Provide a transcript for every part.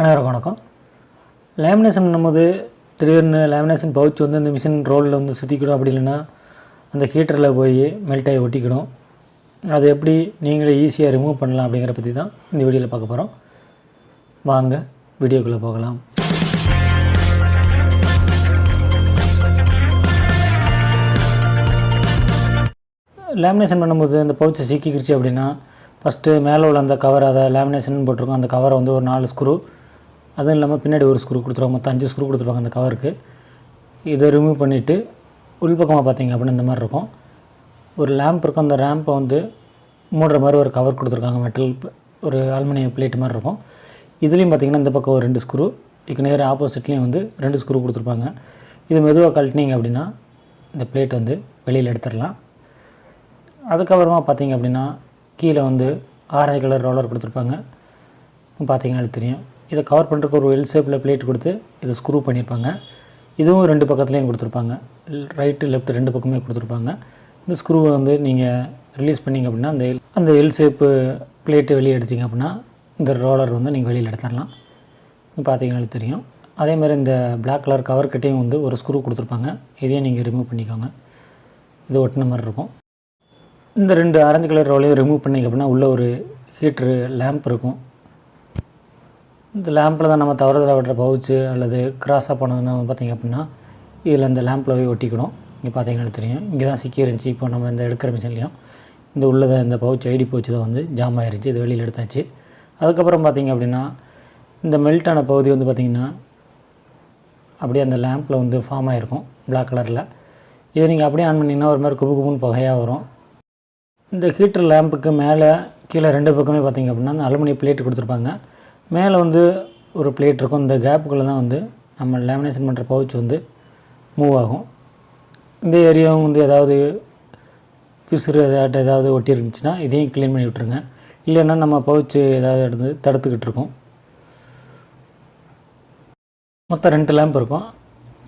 அனைவருக்கும் வணக்கம். லேமினேஷன் பண்ணும்போது திடீர்னு லேமினேஷன் பவுச் வந்து இந்த மிஷின் ரோலில் வந்து சுற்றிக்கிடும் அப்படி இல்லைன்னா அந்த ஹீட்டரில் போய் மெல்ட் ஆகி ஒட்டிக்கிடும். அது எப்படி நீங்களே ஈஸியாக ரிமூவ் பண்ணலாம் அப்படிங்கிற பற்றி தான் இந்த வீடியோவில் பார்க்க போகிறோம் வாங்க வீடியோக்குள்ளே போகலாம். லேமினேஷன் பண்ணும்போது அந்த பவுச்சை சிக்கிக்கிடுச்சு அப்படின்னா ஃபஸ்ட்டு மேலே உள்ள அந்த கவர் அதை லேமினேஷன் போட்டிருக்கோம். அந்த கவரை வந்து ஒரு நாலு ஸ்க்ரூ அதுவும் இல்லாமல் பின்னாடி ஒரு ஸ்க்ரூ கொடுத்துருவாங்க. மொத்தம் அஞ்சு ஸ்க்ரூ கொடுத்துருவாங்க அந்த கவருக்கு இதை ரிமூவ் பண்ணிவிட்டு உள்பக்கமாக பார்த்தீங்க அப்படின்னு இந்த மாதிரி இருக்கும். ஒரு லேம்ப் இருக்கும். அந்த ரேம்பை வந்து மூடுற மாதிரி ஒரு கவர் கொடுத்துருக்காங்க. மெட்டல் ஒரு அலுமினியம் பிளேட் மாதிரி இருக்கும். இதுலேயும் பார்த்தீங்கன்னா இந்த பக்கம் ஒரு ரெண்டு ஸ்க்ரூ இதுக்கு நேர் ஆப்போசிட்லேயும் வந்து ரெண்டு ஸ்க்ரூ கொடுத்துருப்பாங்க. இது மெதுவாக கழட்டினீங்க அப்படின்னா இந்த பிளேட் வந்து வெளியில் எடுத்துடலாம். அதுக்கப்புறமா பார்த்தீங்க அப்படின்னா கீழே வந்து ஆரஞ்சு கலர் ரோலர் கொடுத்துருப்பாங்க. பார்த்தீங்கன்னா தெரியும். இதை கவர் பண்ணுறதுக்கு ஒரு எல் ஷேப்பில் பிளேட் கொடுத்து இதை ஸ்க்ரூ பண்ணியிருப்பாங்க. இதுவும் ரெண்டு பக்கத்துலேயும் கொடுத்துருப்பாங்க. ரைட்டு லெஃப்ட் ரெண்டு பக்கமே கொடுத்துருப்பாங்க. இந்த ஸ்க்ரூவை வந்து நீங்கள் ரிலீஸ் பண்ணிங்க அப்படின்னா அந்த எல் அந்த எல் ஷேப்பு பிளேட்டு வெளியே எடுத்தீங்க அப்படின்னா இந்த ரோலர் வந்து நீங்கள் வெளியில் எடுத்துடலாம். பார்த்தீங்கனாலே தெரியும். அதே மாதிரி இந்த பிளாக் கலர் கவர் கிட்டேயும் வந்து ஒரு ஸ்க்ரூ கொடுத்துருப்பாங்க. இதையும் நீங்கள் ரிமூவ் பண்ணிக்கோங்க. இது ஒட்டின மாதிரி இருக்கும். இந்த ரெண்டு ஆரஞ்சு கலர் ரோலையும் ரிமூவ் பண்ணிங்க அப்படின்னா உள்ளே ஒரு ஹீட்ரு லேம்ப் இருக்கும். இந்த லேம்பில் தான் நம்ம தவறுதலாக விடுற பவுச்சு அல்லது கிராஸாக போனதுன்னா பார்த்தீங்க அப்படின்னா இதில் இந்த லேம்பில் போய் ஒட்டிக்கணும். இங்கே பார்த்தீங்கன்னா தெரியும். இங்கே தான் சிக்கி இருந்துச்சு. இப்போ நம்ம இந்த எடுக்கிற மிஷின்லையும் இந்த உள்ளதை இந்த பவுச் ஐடி பவுச்சு தான் வந்து ஜாம் ஆயிருச்சு. இது வெளியில் எடுத்தாச்சு. அதுக்கப்புறம் பார்த்தீங்க அப்படின்னா இந்த மெல்ட்டான பகுதி வந்து பார்த்திங்கன்னா அப்படியே அந்த லேம்பில் வந்து ஃபார்ம் ஆகிருக்கும் பிளாக் கலரில் இதை நீங்கள் அப்படியே ஆன் பண்ணிங்கன்னா ஒரு மாதிரி குபு குபுன்னு புகையாக வரும். இந்த ஹீட்டர் லேம்புக்கு மேலே கீழே ரெண்டு பக்கமே பார்த்திங்க அப்படின்னா அந்த அலுமினிய பிளேட் கொடுத்துருப்பாங்க. மேலே வந்து ஒரு பிளேட் இருக்கும். இந்த கேப்புக்குள்ளே தான் வந்து நம்ம லேமினேஷன் பண்ணுற பவுச் வந்து மூவ் ஆகும். இந்த ஏரியாவும் வந்து ஏதாவது பிசுறு ஏதாட்ட ஏதாவது ஒட்டி இருந்துச்சுன்னா இதையும் க்ளீன் பண்ணி விட்ருங்க இல்லைன்னா நம்ம பவுச்சு ஏதாவது எடுத்து தடுத்துக்கிட்டு இருக்கோம். மொத்தம் ரெண்டு லேம்ப் இருக்கும்.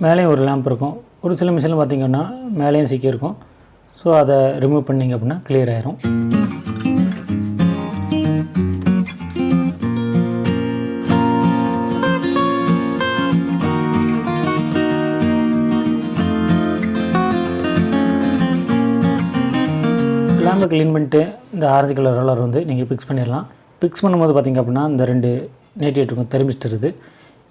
மேலேயும் ஒரு லேம்ப் இருக்கும். ஒரு சில மிஷினில் பார்த்திங்கன்னா மேலேயும் சிக்கியிருக்கும் ஸோ அதை ரிமூவ் பண்ணிங்க அப்படின்னா கிளியர் ஆயிரும். லேம்பை க்ளீன் பண்ணிட்டு இந்த ஆரஞ்சு கலர் ரோலர் வந்து நீங்கள் ஃபிக்ஸ் பண்ணிடலாம். ஃபிக்ஸ் பண்ணும்போது பார்த்தீங்க அப்படின்னா இந்த ரெண்டு நேட்டிவ் இருக்கும் தெர்மிஸ்டர் இது.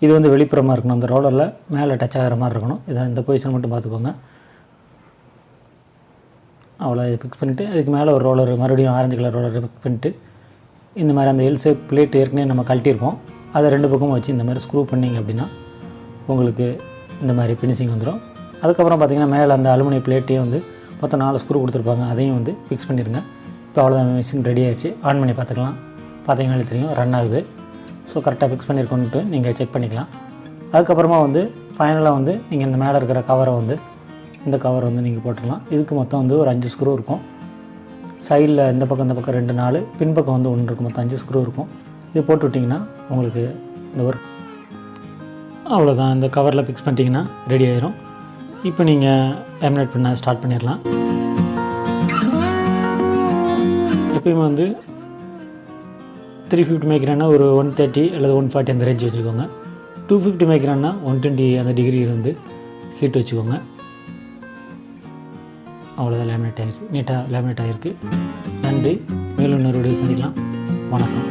இது வந்து வெளிப்புறமாக இருக்கணும். அந்த ரோலரில் மேலே டச் ஆகிற மாதிரி இருக்கணும். இதை இந்த பொசிஷன் மட்டும் பார்த்துக்கோங்க. அவ்வளோ இதை ஃபிக்ஸ் பண்ணிவிட்டு அதுக்கு மேலே ஒரு ரோலர் மறுபடியும் ஆரஞ்சு கலர் ரோலர் ஃபிக்ஸ் பண்ணிட்டு இந்த மாதிரி அந்த எல் பிளேட் ஏற்கனவே நம்ம கழட்டியிருப்போம். அதை ரெண்டு பக்கமும் வச்சு இந்த மாதிரி ஸ்க்ரூ பண்ணிங்க அப்படின்னா உங்களுக்கு இந்த மாதிரி ஃபினிஷிங் வந்துடும் அதுக்கப்புறம் பார்த்திங்கன்னா மேலே அந்த அலுமினிய பிளேட்டையும் வந்து மொத்தம் நாலு ஸ்க்ரூ கொடுத்துருப்பாங்க அதையும் வந்து ஃபிக்ஸ் பண்ணிடுங்க இப்போ அவ்வளோதான் மிஷின் ரெடி ஆகிடுச்சு ஆன் பண்ணி பார்த்துக்கலாம். பார்த்தீங்கன்னாலே தெரியும் ரன் ஆகுது. ஸோ கரெக்டாக ஃபிக்ஸ் பண்ணியிருக்கோன்ட்டு நீங்கள் செக் பண்ணிக்கலாம். அதுக்கப்புறமா வந்து ஃபைனலாக வந்து நீங்கள் இந்த மேலே இருக்கிற கவரை வந்து இந்த கவர் வந்து நீங்கள் போட்டுடலாம் இதுக்கு மொத்தம் வந்து ஒரு அஞ்சு ஸ்க்ரூ இருக்கும். சைடில் இந்த பக்கம் இந்த பக்கம் ரெண்டு நாலு பின்பக்கம் வந்து ஒன்று இருக்கும். மொத்தம் அஞ்சு ஸ்க்ரூ இருக்கும். இது போட்டு விட்டிங்கன்னா உங்களுக்கு இந்த ஒர்க் அவ்வளோதான் இந்த கவரில் ஃபிக்ஸ் பண்ணிட்டிங்கன்னா ரெடி ஆயிரும். இப்போ நீங்கள் லேமினேட் பண்ண ஸ்டார்ட் பண்ணிடலாம். எப்பயுமே வந்து த்ரீ ஃபிஃப்டி மேய்க்கிறேன்னா ஒரு ஒன் தேர்ட்டி அல்லது ஒன் ஃபார்ட்டி அந்த ரேஞ்ச் வச்சுக்கோங்க. டூ ஃபிஃப்டி மேய்க்கிறேன்னா ஒன் டுவெண்ட்டி அந்த டிகிரி இருந்து ஹீட் வச்சுக்கோங்க. அவ்வளோதான் லேமினேட் ஆகிடுச்சு நீட்டாக லேமினேட் ஆகிருக்கு நன்றி. மேலும் இன்னொரு வீடியோ சந்திக்கலாம். வணக்கம்.